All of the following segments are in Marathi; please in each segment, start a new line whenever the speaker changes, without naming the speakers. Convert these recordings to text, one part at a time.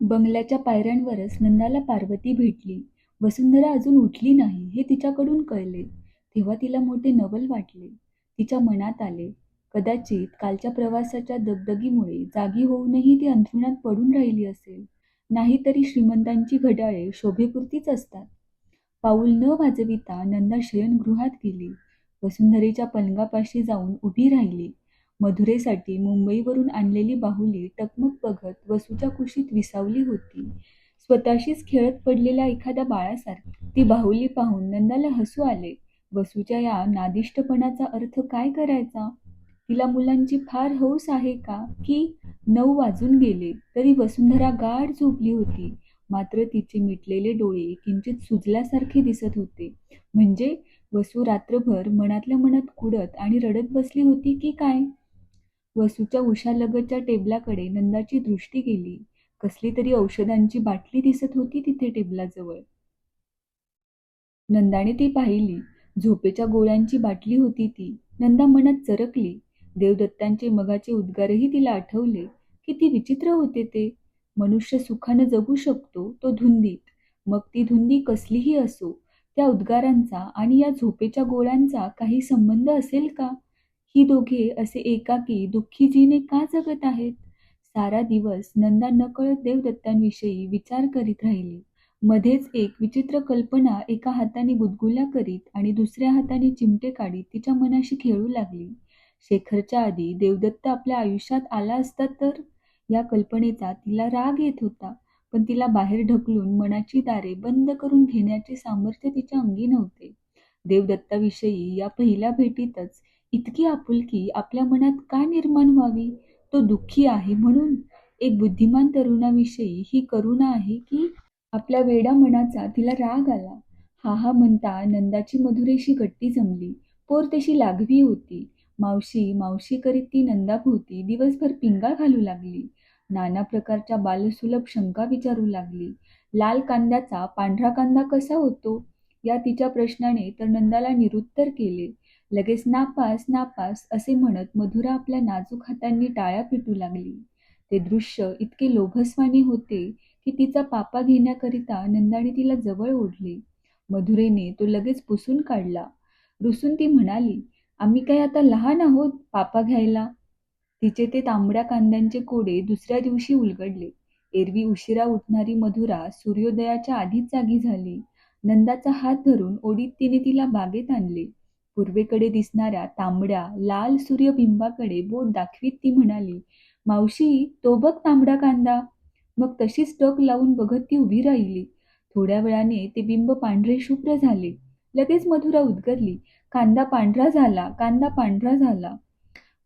बंगल्याच्या पायऱ्यांवरच नंदाला पार्वती भेटली. वसुंधरा अजून उठली नाही हे तिच्याकडून कळले. तेव्हा तिला मोठे नवल वाटले. तिच्या मनात आले, कदाचित कालच्या प्रवासाच्या दगदगीमुळे जागी होऊनही ती अंथरुणात पडून राहिली असेल. नाहीतरी श्रीमंतांची घड्याळे शोभेपुरतीच असतात. पाऊल न वाजविता नंदा शयनगृहात गेली. वसुंधरेच्या पलंगापाशी जाऊन उभी राहिली. मधुरेसाठी मुंबईवरून आणलेली बाहुली टकमक बघत वसूच्या कुशीत विसावली होती. स्वतःशीच खेळत पडलेल्या एखाद्या बाळासारखी. ती बाहुली पाहून नंदाला हसू आले. वसूच्या या नादिष्टपणाचा अर्थ काय करायचा? तिला मुलांची फार हौस आहे का? की नऊ वाजून गेले तरी वसुंधरा गाढ झोपली होती. मात्र तिचे मिटलेले डोळे किंचित सुजल्यासारखे दिसत होते. म्हणजे वसू रात्रभर मनातल्या मनात कुडत आणि रडत बसली होती की काय? वसूच्या उशालगतच्या टेबलाकडे नंदाची दृष्टी गेली. कसली तरी औषधांची बाटली दिसत होती तिथे टेबलाजवळ. नंदाने ती पाहिली. झोपेच्या गोळ्यांची बाटली होती ती. नंदा मनात चरकली. देवदत्तांचे मगाचे उद्गारही तिला आठवले. किती विचित्र होते ते. मनुष्य सुखानं जगू शकतो तो धुंदीत. मग ती धुंदी कसलीही असो. त्या उद्गारांचा आणि या झोपेच्या गोळ्यांचा काही संबंध असेल का? ही दोघे असे एकाकी दुःखीजीने का जगत आहेत? सारा दिवस नंदा नकळत देवदत्तांविषयी विचार करीत राहिली. मध्येच एक विचित्र कल्पना एका हाताने गुदगुल्या करीत आणि दुसऱ्या हाताने चिमटे काढीत तिच्या मनाशी खेळू लागली. शेखरच्या आधी देवदत्त आपल्या आयुष्यात आला असता तर? या कल्पनेचा तिला राग येत होता. पण तिला बाहेर ढकलून मनाची दारे बंद करून घेण्याचे सामर्थ्य तिच्या अंगी नव्हते. देवदत्ताविषयी या पहिल्या भेटीतच इतकी आपुलकी आपल्या मनात का निर्माण व्हावी? तो दुःखी आहे म्हणून? एक बुद्धिमान तरुणाविषयी ही करुणा आहे की? आपल्या वेडा मनाचा तिला राग आला. हा हा म्हणता नंदाची मधुरेशी गट्टी जमली. पोर तशी लाघवी होती. मावशी मावशी करीत ती नंदाभोवती दिवसभर पिंगा घालू लागली. नाना प्रकारच्या बालसुलभ शंका विचारू लागली. लाल कांद्याचा पांढरा कांदा कसा होतो? या तिच्या प्रश्नाने तर नंदाला निरुत्तर केले. लगेच नापास नापास असे म्हणत मधुरा आपल्या नाजूक हातांनी टाळ्या पिटू लागली. ते दृश्य इतके लोभस्वानी होते की तिचा पापा घेण्याकरिता नंदाने तिला जवळ ओढले. मधुरेने तो लगेच पुसून काढला. रुसून ती म्हणाली, आम्ही काय आता लहान आहोत पापा घ्यायला? तिचे ते तांबड्या कांद्यांचे कोडे दुसऱ्या दिवशी उलगडले. एरवी उशिरा उठणारी मधुरा सूर्योदयाच्या आधीच जागी झाली. नंदाचा हात धरून ओढीत तिने तिला बागेत आणले. पूर्वेकडे दिसणाऱ्या तांबड्या लाल सूर्यबिंबाकडे बोट दाखवीत ती म्हणाली, मावशी तो बघ तांबडा कांदा. मग तशीच टक लावून बघत ती उभी राहिली. थोड्या वेळाने ते बिंब पांढरे शुभ्र झाले. लगेच मधुरा उद्गरली कांदा पांढरा झाला कांदा पांढरा झाला.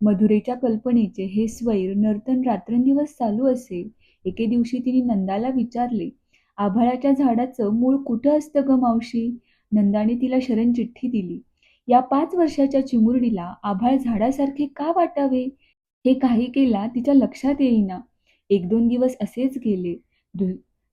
मधुरेच्या कल्पनेचे हे स्वैर नर्तन रात्रंदिवस चालू असे. एके दिवशी तिने नंदाला विचारले, आभाळाच्या झाडाचं मूळ कुठं असतं ग मावशी? नंदाने तिला शरणचिठ्ठी दिली. या पाच वर्षाच्या चिमुरडीला आभाळ झाडासारखे का वाटावे हे काही केला तिच्या लक्षात येईना. एक दोन दिवस असेच गेले.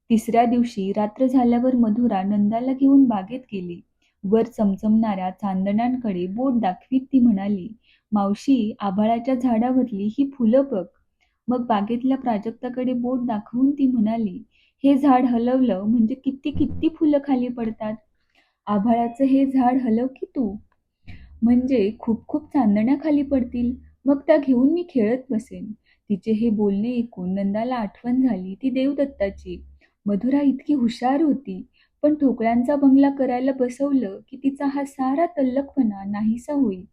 तिसऱ्या दिवशी रात्र झाल्यावर मधुरा नंदाला घेऊन बागेत गेली. वर चमचमणाऱ्या चांदण्यांकडे बोट दाखवीत ती म्हणाली, मावशी आभाळाच्या झाडावरली ही फुलं बघ. मग बागेतल्या प्राजक्ताकडे बोट दाखवून ती म्हणाली, हे झाड हलवलं म्हणजे किती किती फुलं खाली पडतात. आभाळाचं हे झाड हलव की तू. म्हणजे खूप खूप चांदण्या खाली पडतील. मग त्या घेऊन मी खेळत बसेन. तिचे हे बोलणे ऐकून नंदाला आठवण झाली ती देवदत्ताची. मधुरा इतकी हुशार होती. पण ठोकळ्यांचा बंगला करायला बसवलं की तिचा हा सारा तल्लखपणा नाहीसा होईल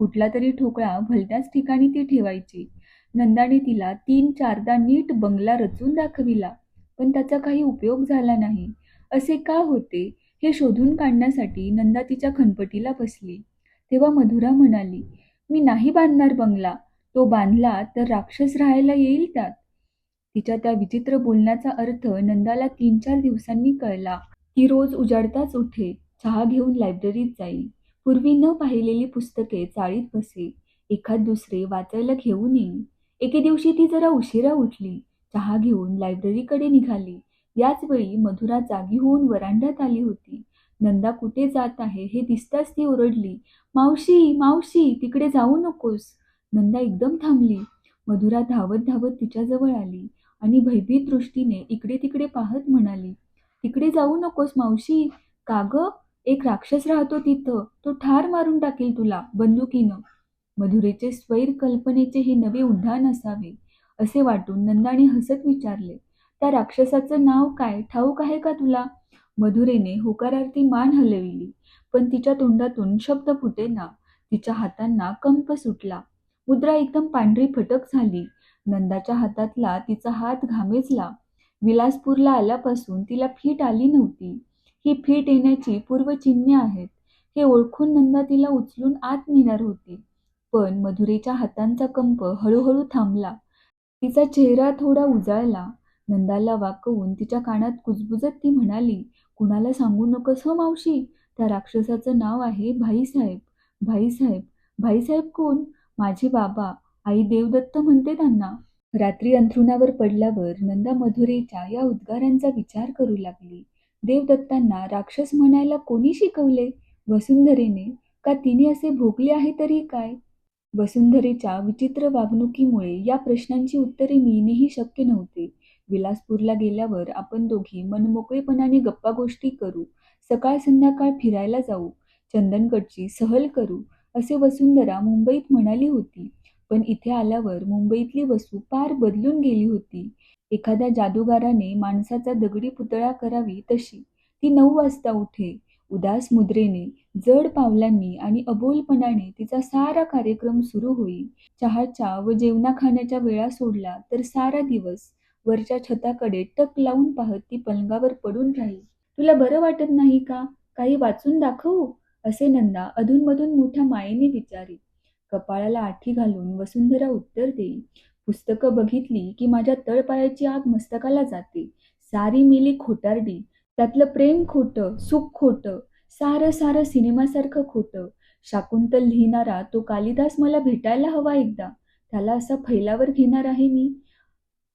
कुठला तरी ठोकळा भलत्याच ठिकाणी ती ठेवायची. नंदाने तिला तीन चारदा नीट बंगला रचून दाखविला. पण त्याचा काही उपयोग झाला नाही. असे का होते हे शोधून काढण्यासाठी नंदा तिच्या खनपटीला बसली. तेव्हा मधुरा म्हणाली, मी नाही बांधणार बंगला. तो बांधला तर राक्षस राहायला येईल त्यात. तिच्या त्या विचित्र बोलण्याचा अर्थ नंदाला तीन चार दिवसांनी कळला. ती रोज उजाडताच उठे. चहा घेऊन लायब्ररीत जाई. पूर्वी न पाहिलेली पुस्तके चाळीत बसे. एखाद दुसरे वाचायला घेऊन येई. एके दिवशी ती जरा उशिरा उठली. चहा घेऊन लायब्ररीकडे निघाली. याच वेळी मधुरा जागी होऊन वरांड्यात आली होती. नंदा कुठे जात आहे? हे दिसताच ती ओरडली, मावशी मावशी तिकडे जाऊ नकोस. नंदा एकदम थांबली. मधुरा धावत धावत तिच्याजवळ आली आणि भयभीत दृष्टीने इकडे तिकडे पाहत म्हणाली तिकडे जाऊ नकोस मावशी. का ग? एक राक्षस राहतो तिथं. तो ठार मारून टाकेल तुला बंदुकीनं. मधुरेचे स्वैर कल्पनेचे हे नवे उड्डाण असावे असे वाटून नंदाने हसत विचारले त्या राक्षसाचं नाव काय? ठाऊक आहे का तुला? मधुरेने होकारार्थी मान हलविली. पण तिच्या तोंडातून शब्द फुटेना. तिच्या हातांना कंप सुटला. मुद्रा एकदम पांढरी फटक झाली. नंदाच्या हातातला तिचा हात घामेजला. विलासपूरला आल्यापासून तिला फीट आली नव्हती. ही फीट येण्याची पूर्वचिन्हे आहेत. हे ओळखून नंदा तिला उचलून आत नेणार होती. पण मधुरेच्या हातांचा कंप हळूहळू थांबला. तिचा चेहरा थोडा उजाळला. नंदाला वाकवून तिच्या कानात कुजबुजत ती म्हणाली कुणाला सांगू नकोस हो मावशी? त्या राक्षसाचं नाव आहे भाईसाहेब. भाईसाहेब. भाईसाहेब कोण? माझे बाबा. आई देवदत्त म्हणते त्यांना. रात्री अंथरुणावर पडल्यावर नंदा मधुरेच्या या उद्गारांचा विचार करू लागली. देवदत्तांना राक्षस म्हणायला कोणी शिकवले? वसुंधरेने? का तिने असे भोगले आहे तरी काय? वसुंधरेच्या विचित्र वागणुकीमुळे या प्रश्नांची उत्तरे मिळणेही शक्य नव्हते. विलासपूरला गेल्यावर आपण दोघी मनमोकळेपणाने गप्पा गोष्टी करू सकाळ संध्याकाळ फिरायला जाऊ चंदनगडची सहल करू असे वसुंधरा मुंबईत म्हणाली होती. पण इथे आल्यावर मुंबईतली वसू पार बदलून गेली होती. एखाद्या जादूगाराने माणसाचा दगडी पुतळा करावी तशी. ती नऊ वाजता उठे उदास मुद्रेने जड पावलांनी आणि अबोलपणाने तिचा सारा कार्यक्रम सुरू होई. चहाच्या व जेवणा खाण्याच्या वेळा सोडला तर सारा दिवस वरच्या छताकडे टक लावून पाहत ती पलंगावर पडून राहील. तुला बरं वाटत नाही का? काही वाचून दाखवू? असे नंदा अधूनमधून मोठ्या मायेने विचारी कपाळाला आठी घालून वसुंधरा उत्तर देई पुस्तकं बघितली की माझ्या तळपायाची आग मस्तकाला जाते. सारी मिली खोटारडी. त्यातलं प्रेम खोटं सुख खोटं सारं सारं सिनेमासारखं खोटं. शाकुंतल लिहिणारा तो कालिदास मला भेटायला हवा एकदा. त्याला असा फैलावर घेणार आहे मी?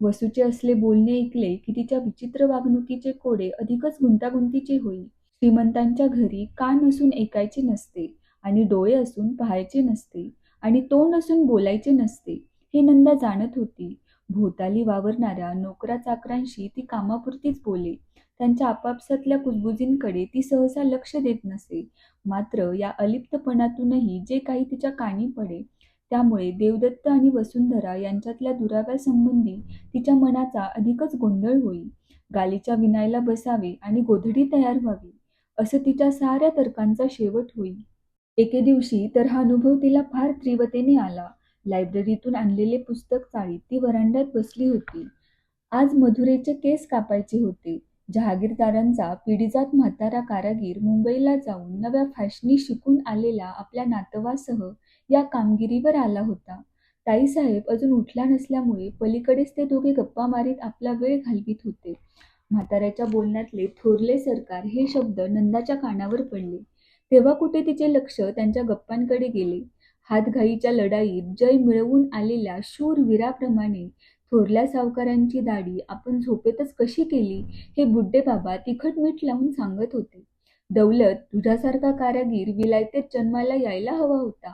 वसूचे असले बोलणे ऐकले की तिच्या विचित्र वागणुकीचे कोडे अधिकच गुंतागुंतीचे होईल. श्रीमंतांच्या घरी कान असून ऐकायचे नसते आणि डोळे असून पाहायचे नसते आणि तोंड असून बोलायचे नसते हे नंदा जाणत होती. भोवताली वावरणाऱ्या नोकरा चाकरांशी ती कामापुरतीच बोले. त्यांच्या आपापसातल्या कुजबुजींकडे ती सहसा लक्ष देत नसे. मात्र या अलिप्तपणातूनही जे काही तिच्या कानी पडे त्यामुळे देवदत्त आणि वसुंधरा यांच्यातल्या दुराव्यासंबंधी तिच्या मनाचा अधिकच गोंधळ होई. गालीच्या विनायला बसावे आणि गोधडी तयार व्हावी असं तिच्या साऱ्या तर्कांचा शेवट होई. एके दिवशी तर हा अनुभव तिला फार तीव्रतेने आला. लायब्ररीतून आणलेले पुस्तक चाळीत ती वरांड्यात बसली होती. आज मधुरेचे केस कापायचे होते. जहागीरदारांचा पिढीजात म्हातारा कारागीर मुंबईला जाऊन नव्या फॅशनी शिकून आलेला आपल्या नातवासह या कामगिरीवर आला होता. ताईसाहेब अजून उठला नसल्यामुळे पलीकडेच ते दोघे गप्पा मारीत आपला वेळ घालवित होते. म्हाताऱ्याच्या बोलण्यातले थोरले सरकार हे शब्द नंदाच्या कानावर पडले. तेव्हा कुठे तिचे लक्ष त्यांच्या गप्पांकडे गेले. हातघाईच्या लढाईत जय मिळवून आलेल्या शूर वीराप्रमाणे थोरल्या सावकारांची दाढी आपण झोपेतच कशी केली हे बुड्डे बाबा तिखट मीठ लावून सांगत होते. दौलत तुझ्यासारखा कारागीर विलायतेत जन्माला यायला हवा होता.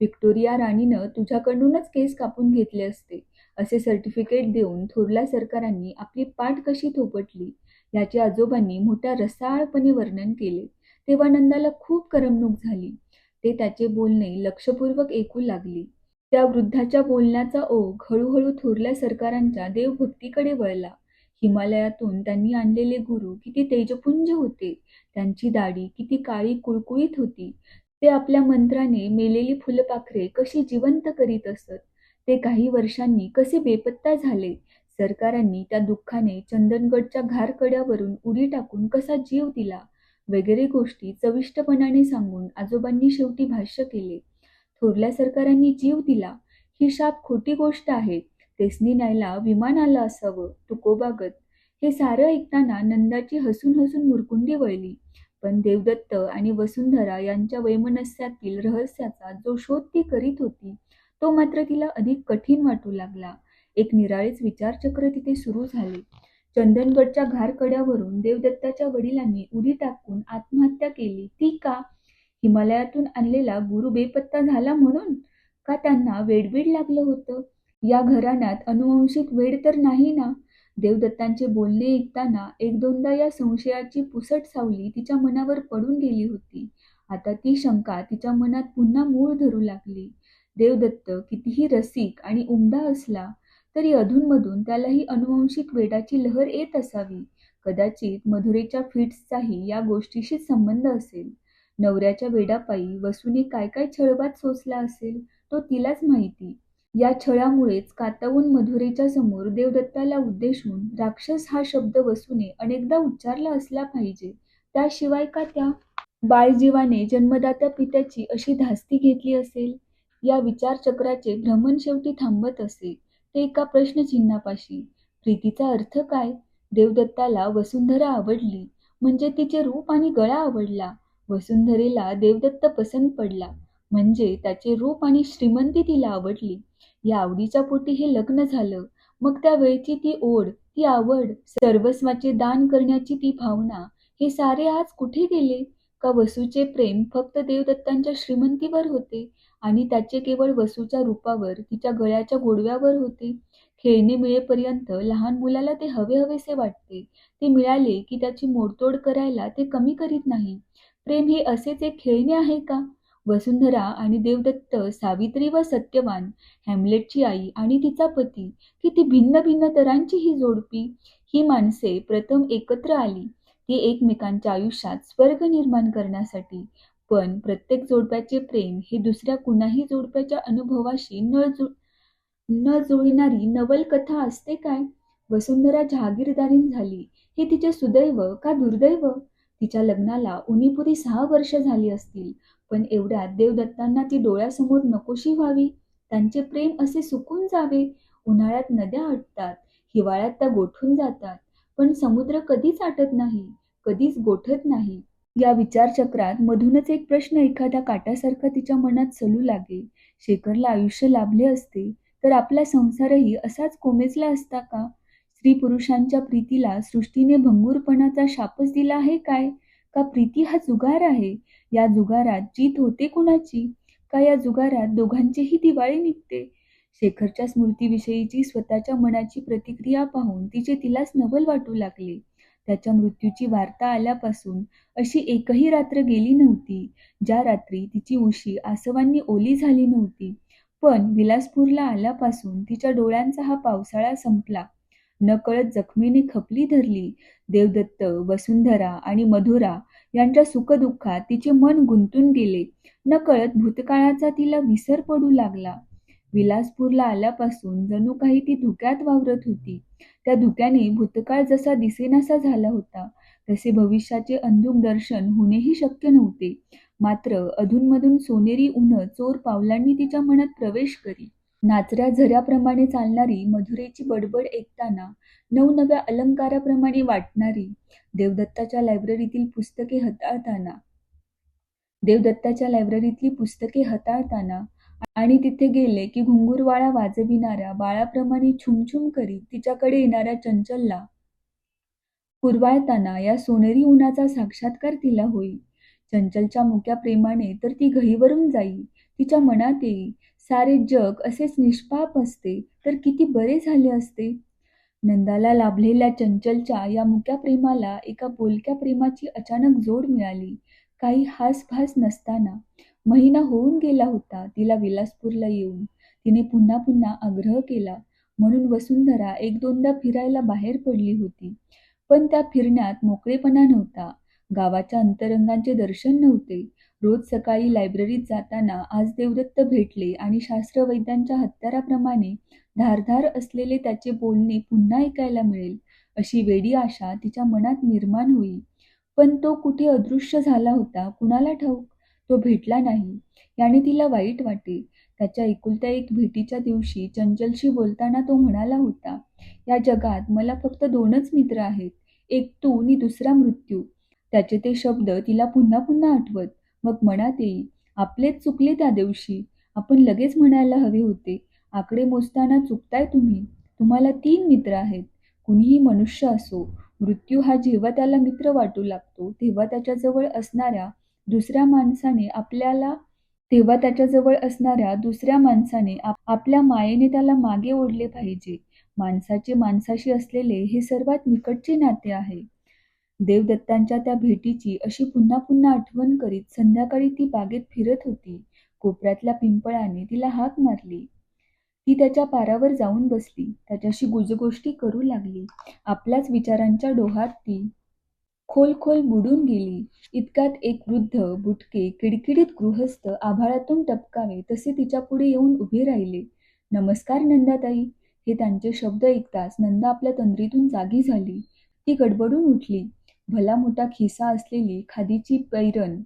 व्हिक्टोरिया राणीनं तुझ्याकडूनच केस कापून घेतले असते. असे सर्टिफिकेट देऊन थोरल्या सरकारांनी आपली पाठ कशी थोपटली याचे आजोबांनी मोठ्या रसाळपणे वर्णन केले. तेव्हा नंदाला खूप करमणूक झाली. ते त्याचे बोलणे लक्षपूर्वक ऐकू लागली. त्या वृद्धाच्या बोलण्याचा ओघ हळूहळू थोरल्या सरकारांच्या देवभक्तीकडे वळला. हिमालयातून त्यांनी आणलेले गुरु किती तेजपुंज होते. त्यांची दाढी किती काळी कुळकुळीत होती. ते आपल्या मंत्राने मेलेली फुलपाखरे कशी जिवंत करीत असत. ते काही वर्षांनी कसे बेपत्ता झाले. सरकारांनी त्या दुःखाने चंदनगडच्या घारकड्यावरून उडी टाकून कसा जीव दिला. वगैरे गोष्टी चविष्टपणाने सांगून आजोबांनी शेवटी भाष्य केले. थोरल्या सरकारांनी जीव दिला ही शाप खोटी गोष्ट आहे. तेसनी न्यायला विमान आलं असावं तुकोबागत. हे सारं ऐकताना नंदाची हसून हसून मुरकुंडी वळली. पण देवदत्त आणि वसुंधरा यांच्या वैमनस्यातील रहस्याचा जो शोध ती करीत होती तो मात्र तिला अधिक कठीण वाटू लागला. एक निराळेच विचारचक्र तिथे सुरू झाले. चंदनगडच्या घारकड्यावरून देवदत्ताच्या वडिलांनी उडी टाकून आत्महत्या केली. ती का? हिमालयातून आणलेला गुरु बेपत्ता झाला म्हणून का त्यांना वेडबीड लागलं होतं? या घराण्यात अनुवंशिक वेड तर नाही ना? देवदत्तांचे बोलणे ऐकताना एक दोनदा या संशयाची पुसट सावली तिच्या मनावर पडून गेली होती. आता ती शंका तिच्या मनात पुन्हा मूळ धरू लागली. देवदत्त कितीही रसिक आणि उमदा असला तरी अधूनमधून त्यालाही अनुवंशिक वेडाची लहर येत असावी. कदाचित मधुरेच्या फिट्सचाही या गोष्टीशी संबंध असेल. नवऱ्याच्या वेडापायी वसूने काय काय छळबाद सोसला असेल तो तिलाच माहिती. या छळामुळेच कातावून मधुरेच्या समोर देवदत्ताला उद्देशून राक्षस हा शब्द वसूने अनेकदा उच्चारला असला पाहिजे. त्याशिवाय का त्या बाळजीवाने जन्मदात्या पित्याची अशी धास्ती घेतली असेल? या विचारचक्राचे भ्रमण शेवटी थांबत असे. ते एका प्रश्नचिन्हापाशी प्रीतीचा अर्थ काय? देवदत्ताला वसुंधरा आवडली. म्हणजे तिचे रूप आणि गळा आवडला. वसुंधरेला देवदत्त पसंत पडला. म्हणजे त्याचे रूप आणि श्रीमंती तिला आवडली. या आवडीच्या पोटी हे लग्न झालं. मग त्या वेळची ती ओढ ती आवड सर्वस्वाचे दान करण्याची ती भावना हे सारे आज कुठे गेले? का वसूचे प्रेम फक्त देवदत्तांच्या श्रीमंतीवर होते? आणि त्याचे केवळ वसूच्या रूपावर तिच्या गळ्याच्या गोडव्यावर होते? खेळणे मिळेपर्यंत लहान मुलाला ते हवे हवेसे वाटते. ते मिळाले की त्याची मोडतोड करायला ते कमी करीत नाही. प्रेम हे असेच एक खेळणे आहे का? वसुंधरा आणि देवदत्त सावित्री व सत्यवान हॅमलेटची आई आणि तिचा पती किती भिन्न भिन्न तरांची ही जोडपी ही माणसे प्रथम एकत्र आली. ती एकमेकांच्या आयुष्यात स्वर्ग निर्माण करण्यासाठी पण प्रत्येक जोडप्याचे प्रेम हे दुसऱ्या कुणाही जोडप्याच्या अनुभवाशी न जुळ न जुळणारी नवलकथा असते काय? वसुंधरा जहागीरदारीन झाली. हे तिचे सुदैव का दुर्दैव? तिच्या लग्नाला उनीपुरी सहा वर्ष झाली असतील पण एवढ्यात देवदत्तांना ती डोळ्यासमोर नकोशी व्हावी? त्यांचे प्रेम असे सुकून जावे? उन्हाळ्यात नद्या आटतात हिवाळ्यात त्या गोठून जातात पण समुद्र कधीच आटत नाही कधीच गोठत नाही. या विचारचक्रात मधूनच एक प्रश्न एखाद्या काट्यासारखा तिच्या मनात चलू लागे. शेखरला आयुष्य लाभले असते तर आपला संसारही असाच कोमेजला असता का? स्त्री पुरुषांच्या प्रीतीला सृष्टीने भंगूरपणाचा शापच दिला आहे काय? का प्रीती हा जुगार आहे? या जुगारात जीत होते कुणाची? का या जुगारात दोघांचेही दिवाळी निघते? शेखरच्या स्मृतीविषयीची स्वतःच्या मनाची प्रतिक्रिया पाहून तिचे तिलाच नवल वाटू लागले. त्याच्या मृत्यूची वार्ता आल्यापासून अशी एकही रात्र गेली नव्हती. ज्या रात्री तिची उशी आसवांनी ओली झाली नव्हती. पण विलासपूरला आल्यापासून तिच्या डोळ्यांचा हा पावसाळा संपला. नकळत जखमीने खपली धरली. देवदत्त वसुंधरा आणि मधुरा यांच्या सुखदुःखात तिचे मन गुंतून गेले. नकळत भूतकाळाचा तिला विसर पडू लागला. विलासपूरला आल्यापासून जणू काही ती धुक्यात वावरत होती. त्या धुक्याने भूतकाळ जसा दिसेनासा झाला होता तसे भविष्याचे अंधुक दर्शन होणेही शक्य नव्हते. मात्र अधूनमधून सोनेरी उन्ह चोर पावलांनी तिच्या मनात प्रवेश करी. नाचऱ्या झऱ्याप्रमाणे चालणारी मधुरेची बडबड ऐकताना नवनव्या अलंकाराप्रमाणे वाटणारी देवदत्ताच्या लायब्ररीतील पुस्तके हाताळताना देवदत्ताच्या लायब्ररीतली पुस्तके हाताळताना आणि तिथे गेले की घुंगुरवाळा वाजविणाऱ्या बाळाप्रमाणे छुमछुम करीत तिच्याकडे येणाऱ्या चंचलला कुरवाळताना या सोनेरी उन्हाचा साक्षात्कार तिला होईल चंचलच्या मुक्या प्रेमाने तर ती घहीवरून जाई. तिच्या मनात येई सारे जग असेच निष्पाप असते तर किती बरे झाले असते? नंदाला लाभलेल्या चंचलच्या या मुक्या प्रेमाला एका बोलक्या प्रेमाची अचानक जोड मिळाली. काही हासभास नसताना महिना होऊन गेला होता तिला विलासपूरला येऊन. तिने पुन्हा पुन्हा आग्रह केला म्हणून वसुंधरा एक दोनदा फिरायला बाहेर पडली होती. पण त्या फिरण्यात मोकळेपणा नव्हता. गावाच्या अंतरंगांचे दर्शन नव्हते. रोज सकाळी लायब्ररीत जाताना आज देवदत्त भेटले आणि शास्त्रवैद्यांच्या हत्याराप्रमाणे धारधार असलेले त्याचे बोलणे पुन्हा ऐकायला मिळेल अशी वेडी आशा तिच्या मनात निर्माण होई. पण तो कुठे अदृश्य झाला होता कुणाला ठाऊक? तो भेटला नाही. याने तिला वाईट वाटे. त्याच्या एकुलत्या एक भेटीच्या दिवशी चंचलशी बोलताना तो म्हणाला होता या जगात मला फक्त दोनच मित्र आहेत. एक तू आणि दुसरा मृत्यू. त्याचे ते शब्द तिला पुन्हा पुन्हा आठवत. मग मनात येई आपलेच चुकले त्या दिवशी. आपण लगेच म्हणायला हवे होते आकडे मोजताना चुकताय तुम्ही. तुम्हाला तीन मित्र आहेत. कुणीही मनुष्य असो मृत्यू हा जेव्हा त्याला मित्र वाटू लागतो तेव्हा त्याच्याजवळ असणाऱ्या दुसऱ्या माणसाने आपल्याला तेव्हा त्याच्याजवळ असणाऱ्या दुसऱ्या माणसाने आपल्या मायेने त्याला मागे ओढले पाहिजे. माणसाचे माणसाशी असलेले हे सर्वात निकटचे नाते आहे. देवदत्तांच्या त्या भेटीची अशी पुन्हा पुन्हा आठवण करीत संध्याकाळी ती बागेत फिरत होती. कोपऱ्यातल्या पिंपळाने तिला हाक मारली. ती त्याच्या पारावर जाऊन बसली. त्याच्याशी गुजगोष्टी करू लागली. आपल्याच विचारांच्या डोहात ती खोल खोल बुडून गेली. इतक्यात एक वृद्ध बुटके किडकिडीत गृहस्थ आभाळातून टपकावे तसे तिच्या पुढे येऊन उभे राहिले. नमस्कार नंदाताई. हे त्यांचे शब्द ऐकताच नंदा आपल्या तंद्रीतून जागी झाली. ती गडबडून उठली. भला मोठा खिसा असलेली खादीची पैरण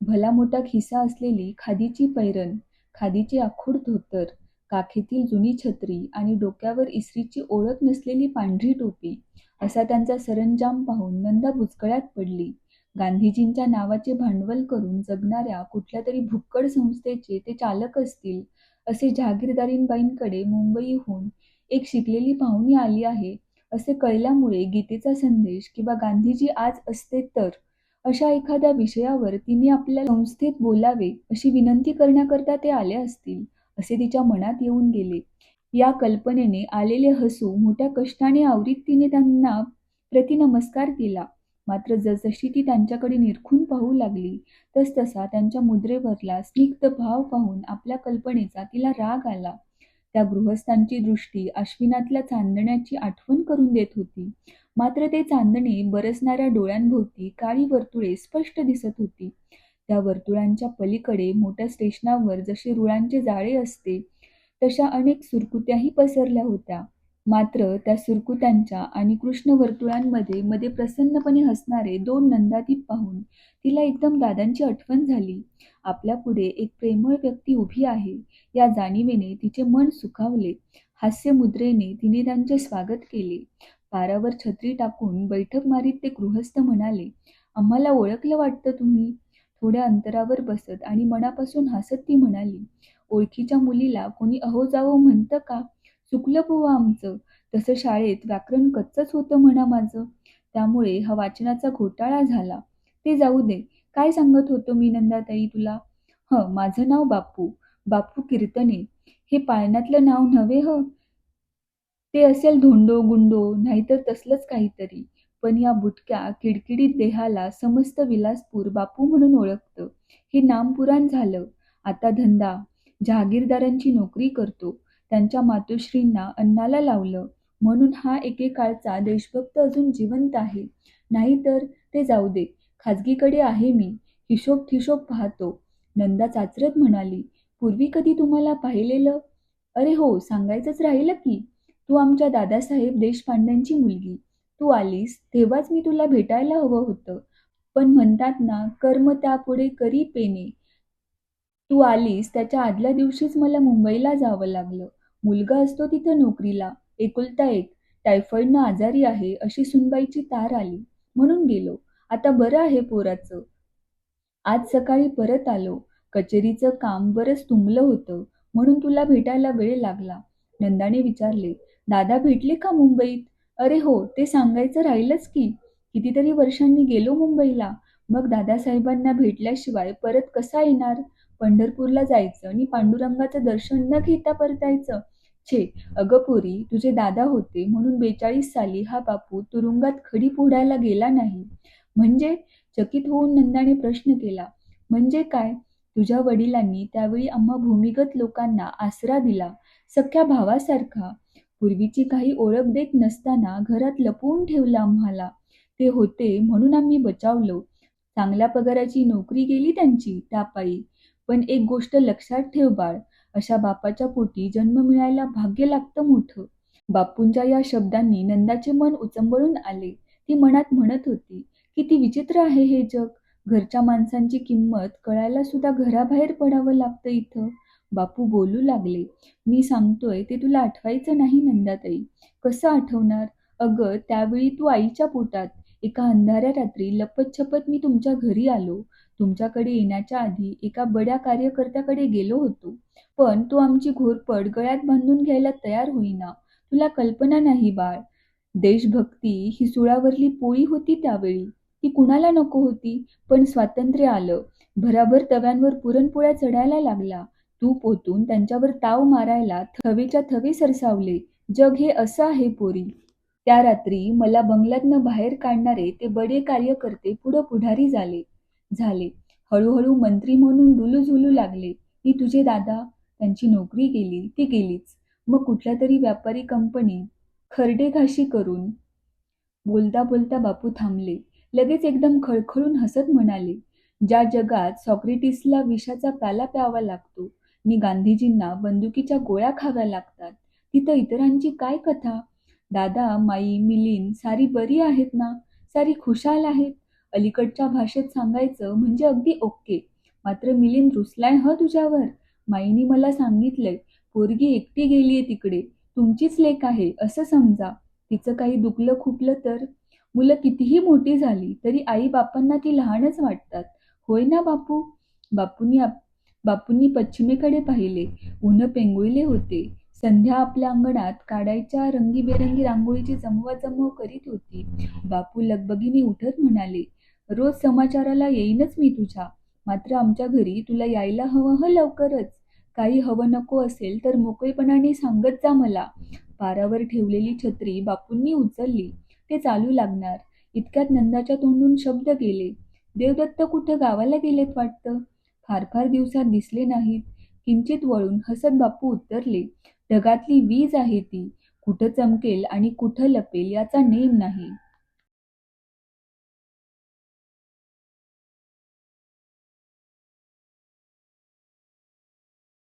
भला मोठा खिसा असलेली खादीची पैरण खादीचे आखूड धोतर काखेतील जुनी छत्री आणि डोक्यावर इसरीची ओळख नसलेली पांढरी टोपी असा त्यांचा सरंजाम पाहून नंदा बुचकळ्यात पडली. गांधीजींच्या नावाचे भांडवल करून जगणाऱ्या कुठल्या तरी भुक्कड संस्थेचे ते चालक असतील असे जहागीरदारींबाईंकडे मुंबईहून एक शिकलेली पाहुणी आली आहे असे कळल्यामुळे गीतेचा संदेश किंवा गांधीजी आज असते तर अशा एखाद्या विषयावर तिने आपल्या संस्थेत बोलावे अशी विनंती करण्याकरता ते आले असतील असे तिच्या मनात येऊन गेले. या कल्पनेने आलेले हसू मोठ्या कष्टाने आवरीत तिने त्यांना प्रतिनमस्कार केला. मात्र जसजशी ती त्यांच्याकडे निरखून पाहू लागली तसतसा त्यांच्या मुद्रेवरला स्निग्ध भाव पाहून आपल्या कल्पनेचा तिला राग आला. त्या गृहस्थांची दृष्टी आश्विनातल्या चांदण्याची आठवण करून देत होती. मात्र ते चांदणे बरसणाऱ्या डोळ्यांभोवती काळी वर्तुळे स्पष्ट दिसत होती. त्या वर्तुळांच्या पलीकडे मोठ्या स्टेशनावर जसे रुळांचे जाळे असते तशा अनेक सुरकुत्याही पसरल्या होत्या. मात्र त्या सुरकुत्यांच्या आणि कृष्ण वर्तुळांमध्ये मध्ये प्रसन्नपणे हसणारे दोन नंदादीप पाहून तिला एकदम दादांची आठवण झाली. आपल्या पुढे एक प्रेमळ व्यक्ती उभी आहे. या जाणीवेने तिचे मन सुखावले. हास्यमुद्रेने तिने त्यांचे स्वागत केले. पारावर छत्री टाकून बैठक मारीत ते गृहस्थ म्हणाले आम्हाला ओळखलं वाटतं तुम्ही. थोड्या अंतरावर बसत आणि मनापासून हसत ती म्हणाली ओळखीच्या मुलीला कोणी अहो जावो म्हणतं का? चुकलं बुवा आमचं. तसं शाळेत व्याकरण कच्चच होतं म्हणा माझं. त्यामुळे हा वाचनाचा घोटाळा झाला. ते जाऊ दे. काय सांगत होतो मी नंदाताई तुला? ह माझं नाव बापू. बापू कीर्तने. हे पाळण्यातलं नाव नव्हे ह? ते असेल धोंडो गुंडो नाहीतर तसलंच काहीतरी. पण या बुटक्या किडकिडीत देहाला समस्त विलासपूर बापू म्हणून ओळखतं. हे नामपुराण झालं. आता धंदा. जहागीरदारांची नोकरी करतो. त्यांच्या मातोश्रींना अन्नाला लावलं. म्हणून हा एकेकाळचा देशभक्त अजून जिवंत आहे. नाहीतर ते जाऊ दे. खाजगीकडे आहे मी. हिशोब ठिशोब पाहतो. नंदा चाचरत म्हणाली पूर्वी कधी तुम्हाला पाहिलेलं? अरे हो सांगायचंच राहिलं की. तू आमच्या दादासाहेब देशपांड्यांची मुलगी. तू आलीस तेव्हाच मी तुला भेटायला हवं होतं. पण म्हणतात ना कर्म त्यापुढे करी पेने. तू आलीस त्याच्या आदल्या दिवशीच मला मुंबईला जावं लागलं. मुलगा असतो तिथं नोकरीला एकुलता एक. टायफॉईडनं आजारी आहे अशी सुनबाईची तार आली. म्हणून गेलो. आता बरं आहे पोराचं. आज सकाळी परत आलो. कचेरीचं काम बरंच तुंबलं होतं म्हणून तुला भेटायला वेळ लागला. नंदाने विचारले दादा भेटले का मुंबईत? अरे हो ते सांगायचं राहिलंच की. कितीतरी वर्षांनी गेलो मुंबईला. मग दादासाहेबांना भेटल्याशिवाय परत कसा येणार? पंढरपूरला जायचं आणि पांडुरंगाचं दर्शन न घेता परतायचं. छे अगं पोरी तुझे दादा होते म्हणून बेचाळीस साली हा बापू तुरुंगात खडी फोडायला गेला नाही. म्हणजे? चकित होऊन नंदाने प्रश्न केला. म्हणजे काय? तुझ्या वडिलांनी त्यावेळी आम्हा भूमिगत लोकांना आसरा दिला सख्या भावासारखा. पूर्वीची काही ओळख देत नसताना घरात लपवून ठेवलं आम्हाला. ते होते म्हणून आम्ही बचावलो. चांगल्या पगाराची नोकरी गेली त्यांची त्यापायी पण एक गोष्ट लक्षात ठेव बाळ अशा बापाच्या पोटी जन्म मिळायला भाग्य लागतं मोठं. बापूंच्या या शब्दांनी नंदाचे मन उचंबळून आले. ती मनात म्हणत होती की ती विचित्र आहे हे जग. घरच्या माणसांची किंमत कळायला सुद्धा घराबाहेर पडावं लागतं इथं. बापू बोलू लागले मी सांगतोय ते तुला आठवायचं नाही नंदाताई. कसं आठवणार? अगं त्यावेळी तू आईच्या पोटात एका अंधाऱ्या रात्री लपत मी तुमच्या घरी आलो. तुमच्याकडे येण्याच्या आधी एका बड्या कार्यकर्त्याकडे गेलो होतो. पण तू आमची घोरपड गळ्यात बांधून घ्यायला तयार होईना. तुला कल्पना नाही बाळ. देशभक्ती ही सुळावरली पोळी होती त्यावेळी. ती कुणाला नको होती? पण स्वातंत्र्य आलं. भराभर तव्यांवर पुरणपोळ्या चढायला लागला. तूप ओतून त्यांच्यावर ताव मारायला थवेच्या थवे सरसावले. जग हे असं आहे पोरी. त्या रात्री मला बंगल्यातनं बाहेर काढणारे ते बडे कार्यकर्ते पुढं पुढारी झाले. झाले. हळूहळू मंत्री म्हणून डुलू झुलू लागले. मी तुझे दादा. त्यांची नोकरी गेली. ती गेलीच. मग कुठल्या तरी व्यापारी कंपनी खरडेघाशी करून बोलता बोलता बापू थांबले. लगेच एकदम खळखळून हसत म्हणाले ज्या जगात सॉक्रेटिसला विषाचा प्याला प्यावा लागतो मी गांधीजींना बंदुकीच्या गोळ्या खाव्या लागतात. तिथं इतरांची काय कथा? दादा माई मिलीन सारी बरी आहेत ना? सारी खुशाल आहेत? अलीकडच्या भाषेत सांगायचं म्हणजे अगदी ओके. मात्र मिलिंद रुसलाय ह तुझ्यावर? माईनी मला सांगितलंय पोरगी एकटी गेलीये तिकडे. तुमचीच लेक आहे असं समजा. तिचं काही दुखलं खुपलं तर? मुलं कितीही मोठी झाली तरी आई बापांना ती लहानच वाटतात. होय ना बापू? बापूंनी आप बापूंनी पश्चिमेकडे पाहिले. ऊन पेंगुळले होते. संध्या आपल्या अंगणात काढायच्या रंगीबेरंगी रांगोळीची जमवाजमव करीत होती. बापू लगबगीने उठत म्हणाले रोज समाचाराला येईनच मी तुझ्या. मात्र आमच्या घरी तुला यायला हवं ह लवकरच. काही हवं नको असेल तर मोकळेपणाने सांगत जा मला. पारावर ठेवलेली छत्री बापूंनी उचलली. ते चालू लागणार. इतक्यात नंदाच्या तोंडून शब्द गेले. देवदत्त कुठं गावाला गेलेत वाटतं? फार फार दिवसात दिसले नाहीत. किंचित वळून हसत बापू उत्तरले. ढगातली वीज आहे ती. कुठं चमकेल आणि कुठं लपेल याचा नेम नाही.